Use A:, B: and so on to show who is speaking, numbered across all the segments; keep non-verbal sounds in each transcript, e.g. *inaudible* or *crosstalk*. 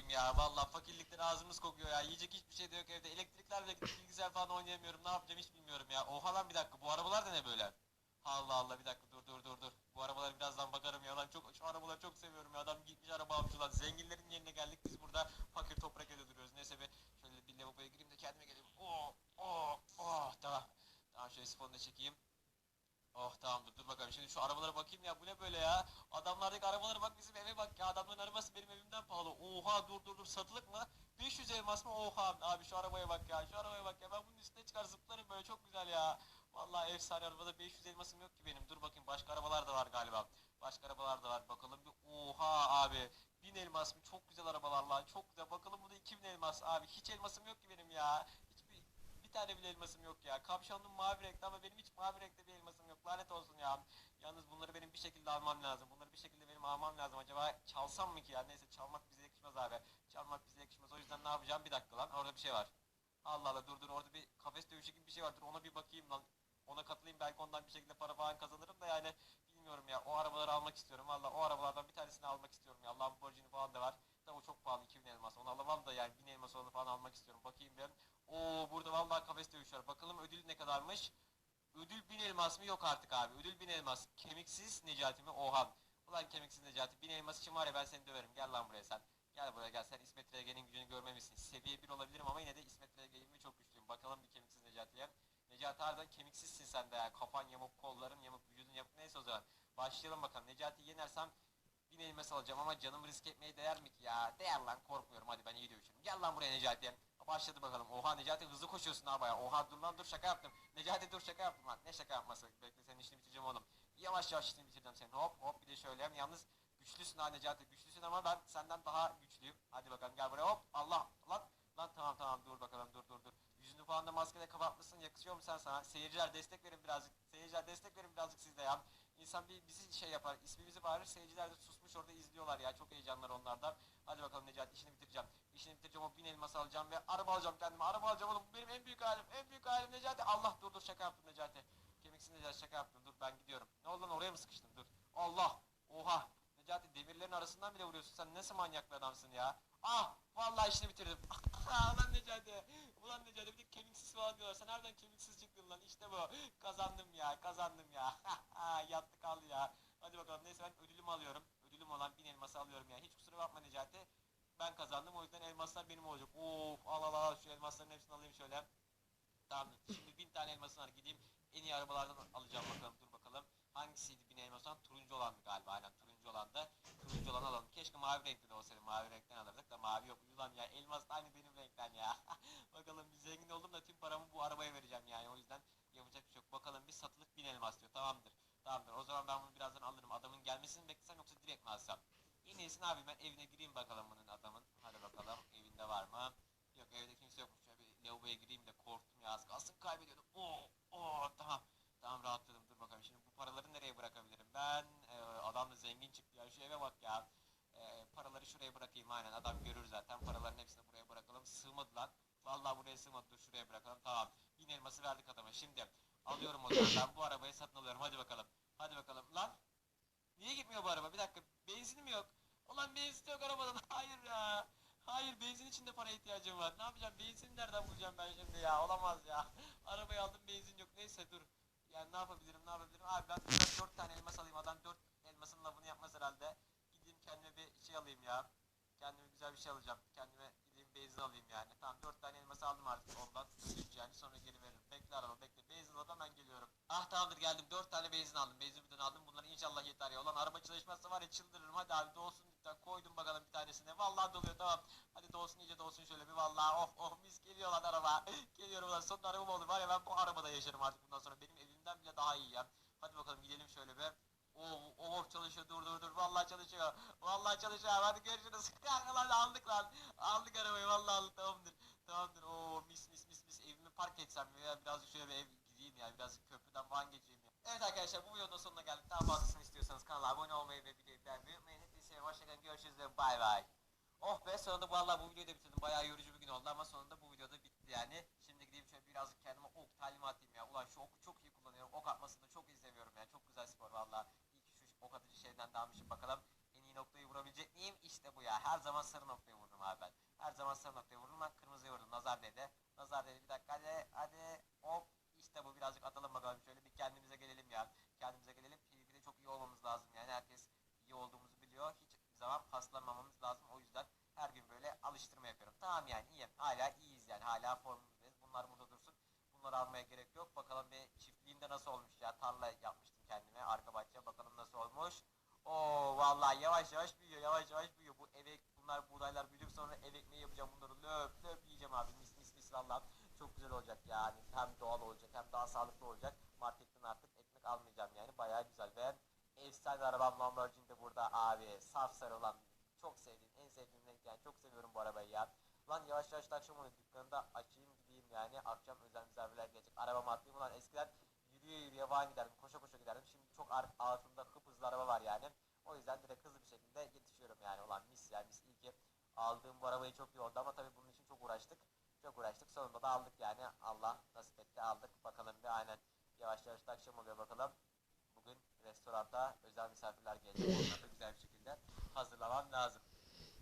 A: koyayım ya. Vallahi fakirlikten ağzımız kokuyor ya. Yiyecek hiçbir şey de yok evde. Elektrikler bile gitti. Bilgisayar falan oynayamıyorum. Ne yapacağım hiç bilmiyorum ya. Oha lan bir dakika. Bu arabalar da ne böyle? Allah Allah bir dakika dur dur dur dur. Bu arabalara birazdan bakarım ya lan. Çok şu arabaları çok seviyorum ya. Adam gitmiş araba almış lan. Zenginlerin yerine geldik. Biz burada fakir toprak evde duruyoruz. Neyse be şöyle bir lavaboya gireyim de kendime geleyim. Oh oh oh tamam. Tamam şöyle sifonu da çekeyim. Oh tamam dur, dur bakalım. Şimdi şu arabalara bakayım ya. Bu ne böyle ya? Adamlardaki arabalara bak bizim eve bak ya. Adamların arabası benim evimden pahalı. Oha dur dur dur satılık mı? 500 elmas mı? Oha abi şu arabaya bak ya. Şu arabaya bak ya. Ben bunun üstüne çıkar zıplarım böyle çok güzel ya. Vallahi efsane arabada 500 elmasım yok ki benim. Dur bakayım başka arabalar da var galiba. Başka arabalar da var. Bakalım bir oha abi. 1000 elmas mı? Çok güzel arabalar lan. Çok güzel. Bakalım bu da 2000 elmas abi. Hiç elmasım yok ki benim ya. Hiçbir bir tane bile elmasım yok ya. Kapşonum mavi renkte ama benim hiç mavi renkte bir elmasım yok. Lanet olsun ya. Yalnız bunları benim bir şekilde almam lazım. Bunları bir şekilde benim almam lazım. Acaba çalsam mı ki ya? Neyse çalmak bize yakışmaz abi. Çalmak bize yakışmaz. O yüzden ne yapacağım? Bir dakika lan. Orada bir şey var. Allah Allah dur dur orada bir kafes dövüşü gibi bir şey var. Dur ona bir bakayım lan. Ona katılayım belki ondan bir şekilde para falan kazanırım da yani bilmiyorum ya. O arabaları almak istiyorum. Valla o arabalardan bir tanesini almak istiyorum ya. Lamborghini falan da var. Da o çok pahalı 2000 elmas. Onu alamam da yani 1000 elmas onu falan almak istiyorum. Bakayım ben. Oo burada vallahi kafes dövüşü var. Bakalım ödül ne kadarmış? Ödül 1000 elmas mı? Yok artık abi. Ödül 1000 elmas. Kemiksiz Necati mi? Oha. Ulan kemiksiz Necati. 1000 elmas için var ya ben seni döverim. Gel lan buraya sen. Gel buraya gel. Sen İsmet Regen'in gücünü görmemişsin. Seviye 1 olabilirim ama yine de İsmet Regen'in çok güçlüyüm. Bakalım bir kemiksiz Necati'ye. Necati harbiden kemiksizsin sen de ya. Kafan yamuk, kolların yamuk, vücudun yamuk. Neyse o zaman. Başlayalım bakalım. Necati'yi yenersem 1000 elmas alacağım ama canımı risk etmeye değer mi ki ya? Değer lan korkmuyorum hadi ben iyi dövüşürüm. Gel lan buraya Necati. Başladı bakalım. Oha Necati hızlı koşuyorsun ha baya. Oha dur lan dur şaka yaptım. Necati dur şaka yaptım lan. Ne şaka yapması? Bekle senin işini bitireceğim oğlum. Yavaş yavaş işini bitireceğim senin. Hop hop bir de şöyle. Yalnız güçlüsün ha Necati. Güçlüsün ama ben senden daha güçlüyüm. Hadi bakalım gel buraya hop. Allah lan. Lan tamam tamam dur bakalım dur dur dur. Yüzünü falan da maskede kapatmışsın. Yakışıyor mu sen sana? Seyirciler destek verin birazcık. Seyirciler destek verin birazcık siz de ya. İnsan bir bizi şey yapar. ismimizi bağırır. Seyirciler de susmuş orada izliyorlar ya. Çok heyecanlar onlardan. Hadi bakalım Necati işini bitireceğim. İşini bitireceğim o bin elması alacağım ve araba alacağım kendime. Araba alacağım oğlum. Benim en büyük halim. En büyük halim Necati. Allah dur dur şaka yaptım Necati. Kemiksin Necati şaka yaptım. Dur ben gidiyorum. Ne oldu lan oraya mı sıkıştın? Dur. Allah. Oha. Necati demirlerin arasından bile vuruyorsun. Sen nasıl manyak bir adamsın ya? Ah. Vallahi işini bitirdim. *laughs* Ah, Ulan Necati. Ulan Necati bir de kemiksiz falan diyorlar. Sen nereden kemiksiz çıktın lan? İşte bu. Kazandım ya. Kazandım ya. *laughs* Yattı kaldı ya. Hadi bakalım neyse ben ödülümü alıyorum. Ödülüm olan bin elması alıyorum ya. Hiç bakma Necati. Ben kazandım o yüzden elmaslar benim olacak. Of al al al şu elmasların hepsini alayım şöyle. Tamam şimdi bin tane elmasım var gideyim en iyi arabalardan alacağım bakalım dur bakalım. Hangisiydi bin elmas olan? Turuncu olandı galiba aynen turuncu olan da. Turuncu olan alalım. Keşke mavi renkli de olsaydı mavi renkten alırdık da mavi yok. Ulan ya elmas da aynı benim renkten ya. *laughs* bakalım bir zengin oldum da tüm paramı bu arabaya vereceğim yani o yüzden yapacak bir şey yok. Bakalım bir satılık bin elmas diyor tamamdır. Tamamdır o zaman ben bunu birazdan alırım. Adamın gelmesini beklesem yoksa direkt mi alsam? Ne yapayım ben evine gireyim bakalım bunun adamın. Hadi bakalım evinde var mı? Yok evde kimse yokmuş. Şöyle bir lavaboya gireyim de korktum ya az kalsın kaybediyordum. Oo, oo tamam. Tamam rahatladım dur bakalım. Şimdi bu paraları nereye bırakabilirim? Ben e, adam da zengin çıktı ya şu eve bak ya. E, paraları şuraya bırakayım aynen adam görür zaten. Paraların hepsini buraya bırakalım. Sığmadı lan. Vallahi buraya sığmadı. Dur şuraya bırakalım. Tamam. Bin elması verdik adama. Şimdi alıyorum o zaman. Bu arabayı satın alıyorum. Hadi bakalım. Hadi bakalım. Lan Niye gitmiyor bu araba? Bir dakika. Benzini mi yok? Ulan benzin yok arabadan. *laughs* Hayır ya. Hayır benzin için de para ihtiyacım var. Ne yapacağım? Benzin nereden bulacağım ben şimdi ya? Olamaz ya. *laughs* Arabayı aldım benzin yok. Neyse dur. Yani ne yapabilirim? Ne yapabilirim? Abi ben 4 tane elmas alayım. Adam 4 elmasın lafını yapmaz herhalde. Gideyim kendime bir şey alayım ya. Kendime güzel bir şey alacağım. Kendime gideyim benzin alayım yani. Tamam 4 tane elmas aldım artık ondan. Ödünç yani sonra geri veririm. Bekle araba bekle. Benzin al hemen geliyorum. Ah tamamdır geldim. 4 tane benzin aldım. Benzin bidonu aldım. Bunlar inşallah yeter ya. Ulan araba çalışmazsa var ya çıldırırım. Hadi abi dolsun lütfen. Koydum bakalım bir tanesine. Vallahi doluyor tamam. Hadi dolsun iyice dolsun şöyle bir vallahi. Oh oh mis geliyor lan araba. *laughs* Geliyorum lan sonunda arabam olur. Var ya ben bu arabada yaşarım artık bundan sonra. Benim evimden bile daha iyi ya. Hadi bakalım gidelim şöyle bir. Oh, oh çalışıyor dur dur dur vallahi çalışıyor. Vallahi çalışıyor hadi görüşürüz. *laughs* lan aldık lan. Aldık arabayı vallahi aldık tamamdır. Tamamdır oo mis mis mis mis evimi park etsem ya biraz şöyle bir ev gideyim ya biraz köprüden falan geçeyim ya. Evet arkadaşlar bu videonun sonuna geldik. Daha fazlasını istiyorsanız kanala abone olmayı ve videoyu beğenmeyi unutmayın. Hepinize hoşçakalın görüşürüz ve bay bay. Oh be sonunda vallahi bu videoyu da bitirdim. Bayağı yorucu bir gün oldu ama sonunda bu videoda bitti yani. Şimdi gideyim şöyle birazcık kendime ok talimat atayım ya. Ulan şu oku çok iyi kullanıyorum. Ok atmasını çok iyi seviyorum ya. Çok güzel spor vallahi. İyi ki şu ok atıcı şeyden dalmışım bakalım. En iyi noktayı vurabilecek miyim? İşte bu ya. Her zaman sarı noktayı vurdum abi ben. Her zaman sarı noktayı vurdum. Ben kırmızıya vurdum. Nazar dedi. Nazar dedi. Bir dakika hadi. Hadi. Hop. İşte bu. Birazcık atalım bakalım. Şöyle bir kendimize gelelim ya. Kendimize gelelim. PvP'de çok iyi olmamız lazım. Yani herkes iyi olduğumuzu biliyor. Hiç zaman paslanmamamız lazım. O yüzden her gün böyle alıştırma yapıyorum. Tamam yani iyiyim. Hala iyiyiz yani. Hala formumuzdayız. Bunlar burada dursun. Bunları almaya gerek yok. Bakalım bir çiftliğimde nasıl olmuş ya. Tarla yapmıştım kendime. Arka bahçe. Bakalım nasıl olmuş. Oo vallahi yavaş yavaş büyüyor. Yavaş yavaş büyüyor. Bu eve bunlar buğdaylar büyüdük sonra ev ekmeği yapacağım. Bunları löp löp yiyeceğim abi. Mis mis mis vallahi. Çok güzel olacak yani. Hem doğal olacak hem daha sağlıklı olacak. Marketten artık ekmek almayacağım yani. Bayağı güzel ve efsane arabam Lamborghini de burada abi. Saf sarı olan çok sevdiğim, en sevdiğim renk yani. Çok seviyorum bu arabayı ya. Lan yavaş yavaş da akşam oluyor. Dükkanı da açayım gideyim yani. Akşam özel misafirler gelecek. Arabama atlayayım ulan eskiden yürüye yürüye falan giderdim. Koşa koşa giderdim. Şimdi çok altında hıp hızlı araba var yani. O yüzden direkt hızlı bir şekilde yetişiyorum yani. Ulan mis ya mis iyi ki aldığım bu arabayı çok iyi oldu ama tabii bunun için çok uğraştık. Çok uğraştık. Sonunda da aldık yani. Allah nasip etti aldık. Bakalım bir aynen. Yavaş yavaş da akşam oluyor bakalım. Bugün restoranda özel misafirler gelecek. Onları güzel bir şekilde hazırlamam lazım.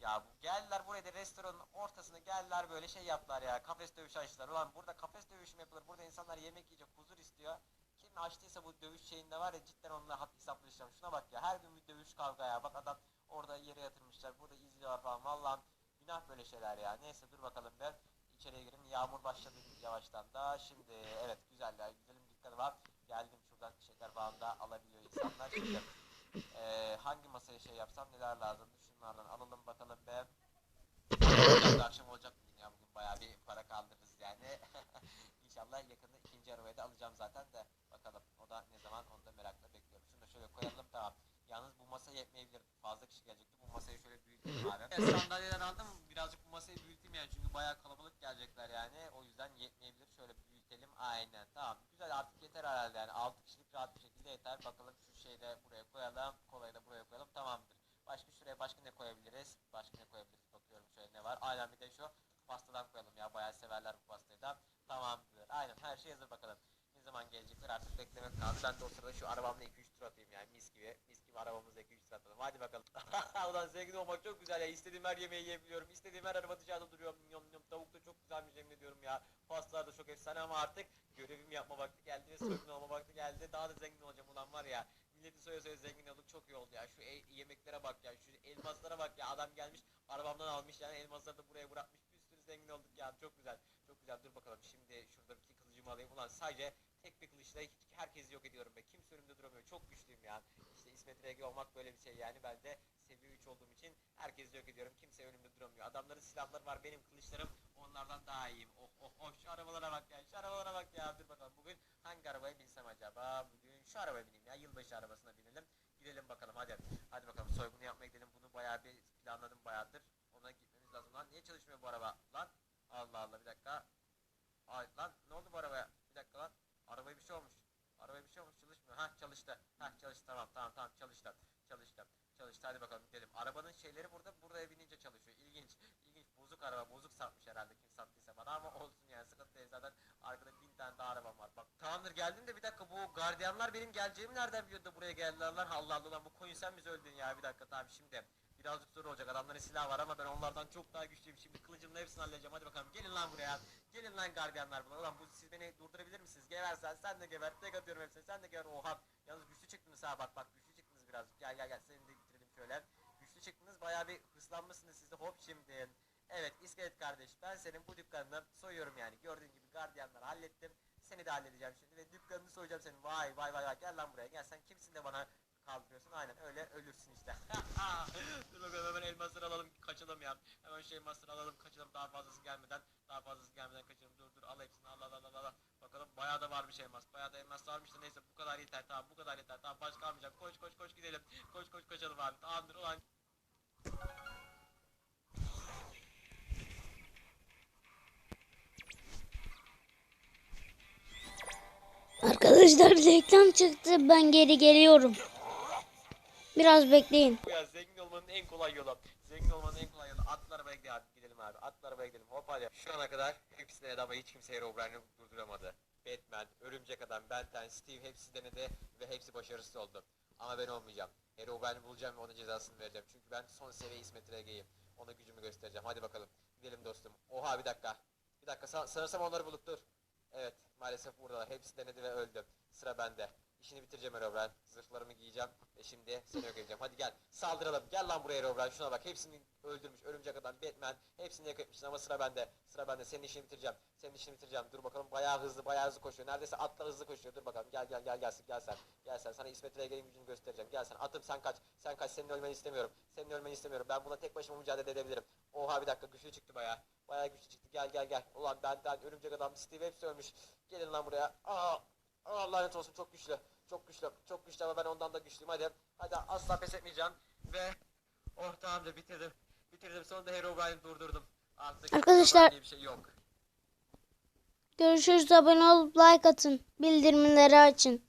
A: Ya bu geldiler buraya da restoranın ortasına geldiler böyle şey yaptılar ya. Kafes dövüşü açtılar. Ulan burada kafes dövüşü mü yapılır? Burada insanlar yemek yiyecek, huzur istiyor. Kim açtıysa bu dövüş şeyinde var ya cidden onunla hesaplaşacağım. Şuna bak ya her gün bir dövüş kavga ya. Bak adam orada yere yatırmışlar. Burada izliyorlar falan. Vallahi günah böyle şeyler ya. Neyse dur bakalım ben. İçeriye girin. Yağmur başladı yavaştan da. Şimdi evet güzel ya. Güzelim dükkanı var. Geldim şuradan şeker falan da alabiliyor insanlar. Şimdi eee, hangi masaya şey yapsam neler lazım? Şunlardan alalım bakalım be. Akşam olacak bugün ya. Bugün bayağı bir para kaldırırız yani. İnşallah yakında ikinci arabayı da alacağım zaten de. Bakalım o da ne zaman onu da merakla bekliyorum. Şunu da şöyle koyalım tamam. Yalnız bu masa yetmeyebilir. Fazla kişi gelecekti. Bu masayı şöyle büyütelim abi. Evet, sandalyeler aldım. Birazcık bu masayı büyüteyim yani. Çünkü bayağı kalabalık gelecekler yani. O yüzden yetmeyebilir. Şöyle büyütelim. Aynen. Tamam. Güzel artık yeter herhalde yani. 6 kişilik rahat bir şekilde yeter. Bakalım şu şeyi de buraya koyalım. Kolayı da buraya koyalım. Tamamdır. Başka şuraya başka ne koyabiliriz? Başka ne koyabiliriz? Bakıyorum şöyle ne var. Aynen bir de şu pastadan koyalım ya. Bayağı severler bu pastayı da. Tamamdır. Aynen her şey hazır bakalım. Zaman gelecekler artık beklemek kaldı. Ben de o sırada şu arabamla 2-3 tur atayım yani mis gibi. Mis gibi arabamızla 2-3 tur atalım. Hadi bakalım. *laughs* Ulan zengin olmak çok güzel ya. İstediğim her yemeği yiyebiliyorum. İstediğim her araba dışarıda duruyor. Yom yom tavuk da çok güzelmiş yemin ediyorum ya. Pastalar da çok efsane ama artık görevimi yapma vakti geldi soygun olma vakti geldi. Daha da zengin olacağım ulan var ya. Milleti soya soya zengin olduk çok iyi oldu ya. Şu e- yemeklere bak ya. Şu elmaslara bak ya. Adam gelmiş arabamdan almış yani elmasları da buraya bırakmış. Bir sürü zengin olduk ya. Çok güzel. Çok güzel. Dur bakalım. Şimdi şurada bir kılıcımı alayım. Ulan sadece tek bir kılıçla herkesi yok ediyorum be. Kimse önümde duramıyor. Çok güçlüyüm ya. İşte İsmet RG olmak böyle bir şey yani. Ben de seviye 3 olduğum için herkesi yok ediyorum. Kimse önümde duramıyor. Adamların silahları var. Benim kılıçlarım onlardan daha iyiyim. Oh oh oh şu arabalara bak ya. Şu arabalara bak ya. Dur bakalım bugün hangi arabaya binsem acaba? Bugün şu arabaya bineyim ya. Yılbaşı arabasına binelim. Gidelim bakalım hadi. Hadi bakalım soygunu yapmaya gidelim. Bunu bayağı bir planladım bayağıdır. Ona gitmemiz lazım. Lan niye çalışmıyor bu araba? Lan Allah Allah bir dakika. Ay lan ne oldu bu arabaya? Arabaya bir şey olmuş. Arabaya bir şey olmuş çalışmıyor. Hah çalıştı. Hah çalıştı tamam tamam tamam çalıştı. Çalıştı. Çalıştı hadi bakalım gidelim. Arabanın şeyleri burada buraya binince çalışıyor. İlginç. İlginç. Bozuk araba. Bozuk satmış herhalde kim sattıysa bana ama olsun yani sıkıntı değil. Zaten arkada bin tane daha arabam var. Bak tamamdır geldim de bir dakika bu gardiyanlar benim geleceğimi nereden biliyordu buraya geldiler lan? Allah Allah lan bu koyun sen bizi öldün ya bir dakika tamam şimdi. Birazcık zor olacak adamların silahı var ama ben onlardan çok daha güçlüyüm. Şimdi kılıcımla hepsini halledeceğim. Hadi bakalım gelin lan buraya. Gelin lan gardiyanlar buna. Ulan bu siz beni durdurabilir Gebersen sen de geber. Tek atıyorum hepsini. Sen de geber. Oha. Yalnız güçlü çıktınız ha bak bak güçlü çıktınız birazcık. Gel gel gel seni de bitirelim şöyle. Güçlü çıktınız bayağı bir hırslanmışsınız siz de. Hop şimdi. Evet iskelet kardeş ben senin bu dükkanını soyuyorum yani. Gördüğün gibi gardiyanları hallettim. Seni de halledeceğim şimdi ve dükkanını soyacağım senin. Vay vay vay vay gel lan buraya gel sen kimsin de bana kaldırıyorsun aynen öyle ölürsün işte. *laughs* Dur bakalım hemen elmasları alalım kaçalım ya. Hemen şu elmasları alalım kaçalım daha fazlası gelmeden. Daha fazlası gelmeden kaçalım. Dur dur al hepsini al al al al al. Bakalım bayağı da varmış elmas. Bayağı da elmas varmış da neyse bu kadar yeter tamam bu kadar yeter. Tamam başka kalmayacak. Koş koş koş gidelim. Koş koş kaçalım abi. Tamamdır ulan.
B: Arkadaşlar reklam çıktı. Ben geri geliyorum. Biraz bekleyin.
A: Ya zengin olmanın en kolay yolu. Zengin olmanın en kolay yolu. Atlı arabaya gidelim, gidelim abi. Atlı arabaya. Hop hadi. Şu ana kadar hepsi denedi ama hiç kimse Herobrine'i durduramadı. Batman, Örümcek Adam, Ben 10, Steve hepsi denedi ve hepsi başarısız oldu. Ama ben olmayacağım. Herobrine'i bulacağım ve ona cezasını vereceğim. Çünkü ben son seviye İsmet Rege'yim. Ona gücümü göstereceğim. Hadi bakalım. Gidelim dostum. Oha bir dakika. Bir dakika sa- sanırsam onları bulduk dur. Evet maalesef buradalar. Hepsi denedi ve öldü. Sıra bende. İşini bitireceğim Herobrine. Zırhlarımı giyeceğim ve şimdi seni yok edeceğim. Hadi gel saldıralım. Gel lan buraya Herobrine. Şuna bak hepsini öldürmüş. Örümcek adam, Batman. Hepsini yok etmişsin ama sıra bende. Sıra bende. Senin işini bitireceğim. Senin işini bitireceğim. Dur bakalım bayağı hızlı bayağı hızlı koşuyor. Neredeyse atla hızlı koşuyor. Dur bakalım gel gel gel gelsin gel sen. Gel sen. Sana İsmet Regen'in gücünü göstereceğim. Gel sen. Atım sen kaç. Sen kaç. Senin ölmeni istemiyorum. Senin ölmeni istemiyorum. Ben buna tek başıma mücadele edebilirim. Oha bir dakika güçlü çıktı bayağı. Bayağı güçlü çıktı. Gel gel gel. Ulan benden örümcek adam Steve hepsi ölmüş. Gelin lan buraya. Aa, aa lanet olsun çok güçlü. Çok güçlü. Çok güçlü ama ben ondan da güçlüyüm. Hadi. Hadi asla pes etmeyeceğim. Ve oh tamamdır bitirdim. Bitirdim. Sonunda Herobrine'i durdurdum. Artık
B: Arkadaşlar-
A: bir şey yok.
B: Görüşürüz. Abone olup like atın. Bildirimleri açın.